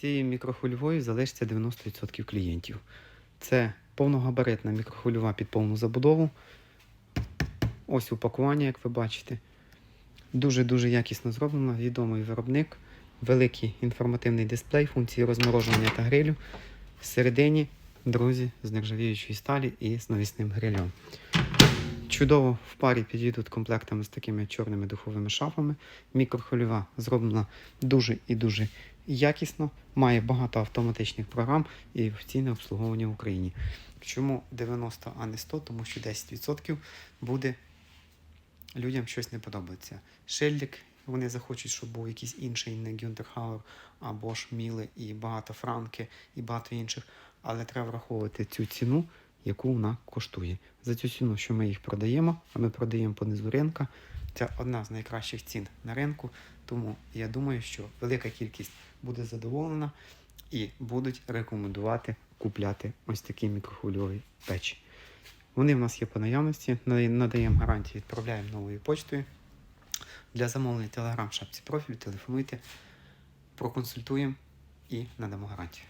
цією мікрохвильовою залишиться 90% клієнтів. Це повногабаритна мікрохвильова під повну забудову. Ось упакування, як ви бачите. Дуже-дуже якісно зроблено, відомий виробник, великий інформативний дисплей, функції розморожування та грилю. Всередині, друзі, з нержавіючої сталі і з навісним грилем. Чудово в парі підійдуть комплектами з такими чорними духовими шафами. Мікрохвильова зроблена дуже і дуже якісно, має багато автоматичних програм і офіційне обслуговування в Україні. Чому 90, а не 100? Тому що 10% буде людям щось не подобається. Шельдик, вони захочуть, щоб був якийсь інший, не Гюнтерхауер, або ж Міли і багато Франки і багато інших. Але треба враховувати цю ціну, яку вона коштує. За цю ціну, що ми їх продаємо, а ми продаємо по низу ринка, це одна з найкращих цін на ринку. Тому я думаю, що велика кількість буде задоволена і будуть рекомендувати купляти ось такі мікрохвильові печі. Вони в нас є по наявності, нада- надаємо гарантії, відправляємо новою почтою. Для замовлення телеграм шапці профілю телефонуйте, проконсультуємо і надамо гарантію.